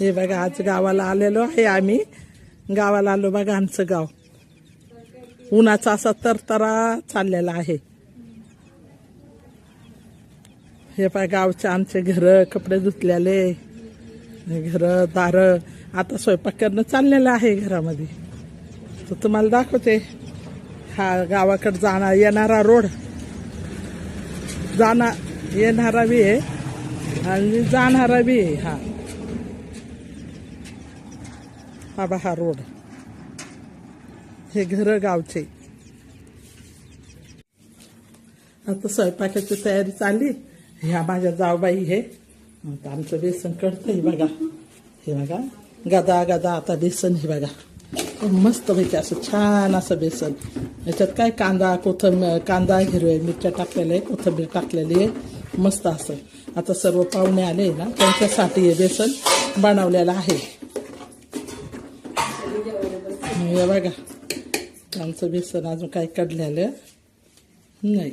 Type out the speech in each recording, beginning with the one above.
हे बघा आज गावाला आलेलो आहे आम्ही. गावाला आलो बघा आमचं गाव. उन्हाचा असा तरतरा चाललेला आहे. हे पाय गावचे आमचे घर कपडे धुतलेले. घर दार. आता स्वयंपाक करणं चाललेलं आहे घरामध्ये. तर तुम्हाला दाखवते. हा गावाकडे जाणार येणारा रोड. जाणार येणारा बी आहे. आणि जाणारा बी आहे हा. हा हा रोड हे घर गावचे. आता स्वयंपाकाची तयारी चालली. ह्या माझ्या जावबाई हे. आता आमचं बेसन कळतंय बघा. हे बघा. गदा गदा आता बेसन हे बघा. मस्त पैकी असं छान असं बेसन. याच्यात काय कांदा कोथंब कांदा हिरव्या मिरच्या टाकलेल्या आहे कोथंबीर टाकलेली आहे. मस्त असं. आता सर्व पाहुणे आले ना त्यांच्यासाठी हे बेसन बनवलेलं आहे. हे बघा. आमचं बेसन अजून काही काढलेलं नाही.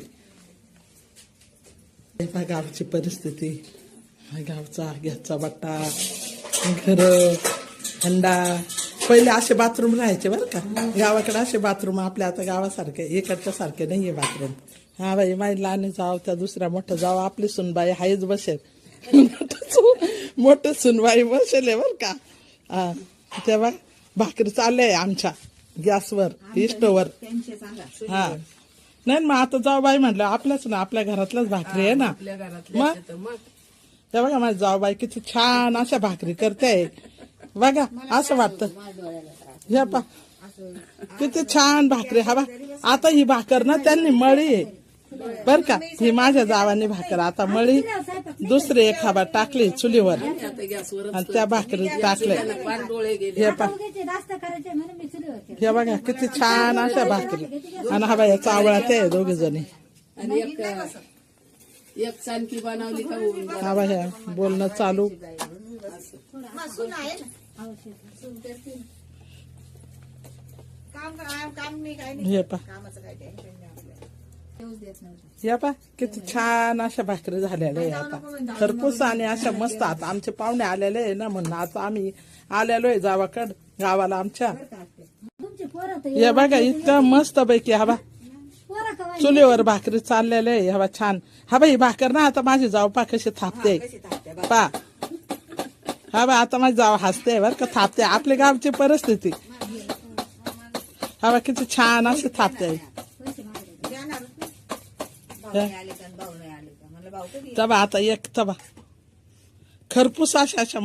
हे बघा गावची परिस्थिती. गावचा घ्याचा बट्टा घर हंडा. पहिले असे बाथरूम राहायचे बरं का. गावाकडे असे बाथरूम आपल्या आता गावासारखे इकडच्या सारखे नाहीये बाथरूम. हा बाई माझी लहान जाव त्या दुसऱ्या मोठं जाव आपली सुनबाई हायच बसेल. मोठं मोठं सुनबाई बसेल आहे बरं का. हा तेव्हा भाकरी चालले आमच्या गॅसवर इस्टोवर. हा. नाही मग आता जाऊबाई म्हटलं आपल्याच ना आपल्या घरातल्याच भाकरी आहे ना. मग? ते बघा माझी जाऊबाई किती छान अशा भाकरी करते. बघा असं वाटतं. हे पा किती छान भाकरी हा बा. आता ही भाकर ना त्यांनी मळी बर का? ही माझ्या जावानी भाकर आता मळी दुसरी एक खाबा टाकली चुलीवर. आणि त्या भाकरी टाकल्या. हे पा. हे बघा किती छान अशा भाकरी. आणि हा बाई चावळा ते दोघे जणी. आणि एक एक चानकी बनवली का होऊन जातं. हा बाई बोलणं चालू. हे पा हे पा किती छान अशा भाकरी झालेल्या आहे आता. खरपूस आणि अशा मस्त आता आमचे पाहुणे आलेले आहे ना म्हणून आता आम्ही आलेलो आहे गावाकड गावाला आमच्या. हे बघा इतकं मस्त पैकी हा कवा चुलीवर भाकरी चाललेले आहे हा बा छान. हा बा ही भाकर ना आता माझी जाव पा कशी थापते. पा. हा बा आता माझी जाव हसते बर का थापते. आपल्या गावची परिस्थिती. हा बा किती छान अशी थापते. तबा आता एक तबा. खरपूस अशा अशा